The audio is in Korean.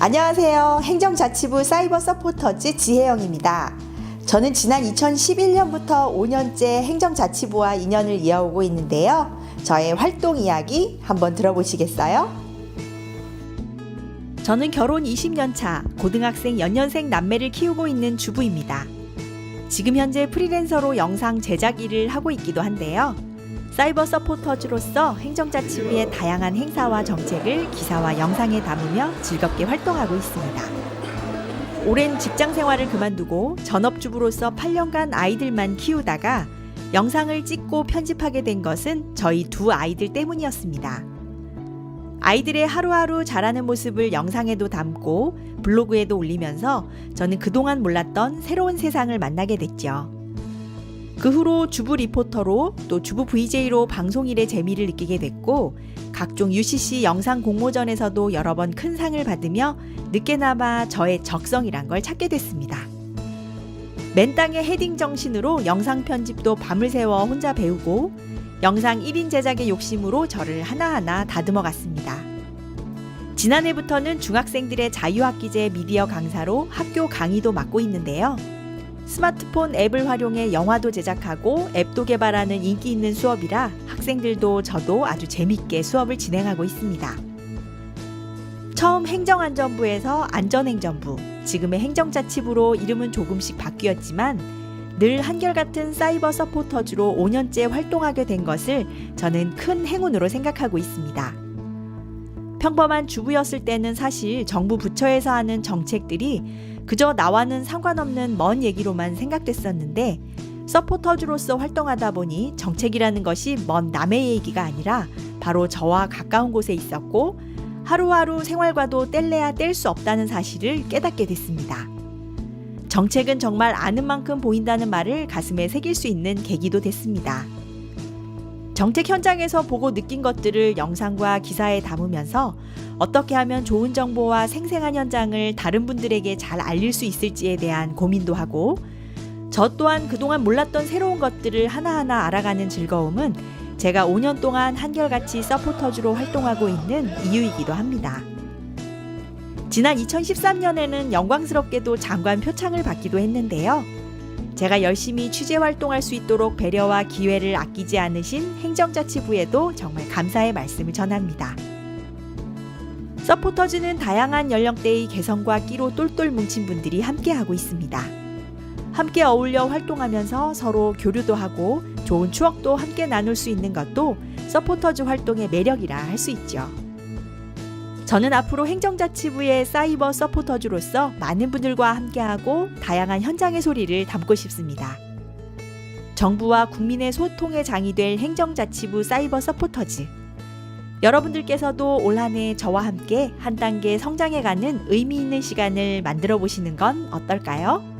안녕하세요. 행정자치부 사이버 서포터즈 지혜영입니다. 저는 지난 2011년부터 5년째 행정자치부와 인연을 이어오고 있는데요. 저의 활동 이야기 한번 들어보시겠어요? 저는 결혼 20년 차 고등학생 연년생 남매를 키우고 있는 주부입니다. 지금 현재 프리랜서로 영상 제작 일을 하고 있기도 한데요. 사이버 서포터즈로서 행정자치부의 다양한 행사와 정책을 기사와 영상에 담으며 즐겁게 활동하고 있습니다. 오랜 직장 생활을 그만두고 전업주부로서 8년간 아이들만 키우다가 영상을 찍고 편집하게 된 것은 저희 두 아이들 때문이었습니다. 아이들의 하루하루 자라는 모습을 영상에도 담고 블로그에도 올리면서 저는 그동안 몰랐던 새로운 세상을 만나게 됐죠. 그 후로 주부 리포터로 또 주부 VJ로 방송 일의 재미를 느끼게 됐고 각종 UCC 영상 공모전에서도 여러 번 큰 상을 받으며 늦게나마 저의 적성이란 걸 찾게 됐습니다. 맨땅의 헤딩 정신으로 영상 편집도 밤을 새워 혼자 배우고 영상 1인 제작의 욕심으로 저를 하나하나 다듬어 갔습니다. 지난해부터는 중학생들의 자유학기제 미디어 강사로 학교 강의도 맡고 있는데요. 스마트폰 앱을 활용해 영화도 제작하고 앱도 개발하는 인기 있는 수업이라 학생들도 저도 아주 재밌게 수업을 진행하고 있습니다. 처음 행정안전부에서 안전행정부, 지금의 행정자치부로 이름은 조금씩 바뀌었지만 늘 한결같은 사이버 서포터즈로 5년째 활동하게 된 것을 저는 큰 행운으로 생각하고 있습니다. 평범한 주부였을 때는 사실 정부 부처에서 하는 정책들이 그저 나와는 상관없는 먼 얘기로만 생각됐었는데 서포터즈로서 활동하다 보니 정책이라는 것이 먼 남의 얘기가 아니라 바로 저와 가까운 곳에 있었고 하루하루 생활과도 뗄래야 뗄 수 없다는 사실을 깨닫게 됐습니다. 정책은 정말 아는 만큼 보인다는 말을 가슴에 새길 수 있는 계기도 됐습니다. 정책 현장에서 보고 느낀 것들을 영상과 기사에 담으면서 어떻게 하면 좋은 정보와 생생한 현장을 다른 분들에게 잘 알릴 수 있을지에 대한 고민도 하고 저 또한 그동안 몰랐던 새로운 것들을 하나하나 알아가는 즐거움은 제가 5년 동안 한결같이 서포터즈로 활동하고 있는 이유이기도 합니다. 지난 2013년에는 영광스럽게도 장관 표창을 받기도 했는데요. 제가 열심히 취재 활동할 수 있도록 배려와 기회를 아끼지 않으신 행정자치부에도 정말 감사의 말씀을 전합니다. 서포터즈는 다양한 연령대의 개성과 끼로 똘똘 뭉친 분들이 함께하고 있습니다. 함께 어울려 활동하면서 서로 교류도 하고 좋은 추억도 함께 나눌 수 있는 것도 서포터즈 활동의 매력이라 할 수 있죠. 저는 앞으로 행정자치부의 사이버 서포터즈로서 많은 분들과 함께하고 다양한 현장의 소리를 담고 싶습니다. 정부와 국민의 소통의 장이 될 행정자치부 사이버 서포터즈. 여러분들께서도 올 한 해 저와 함께 한 단계 성장해가는 의미 있는 시간을 만들어 보시는 건 어떨까요?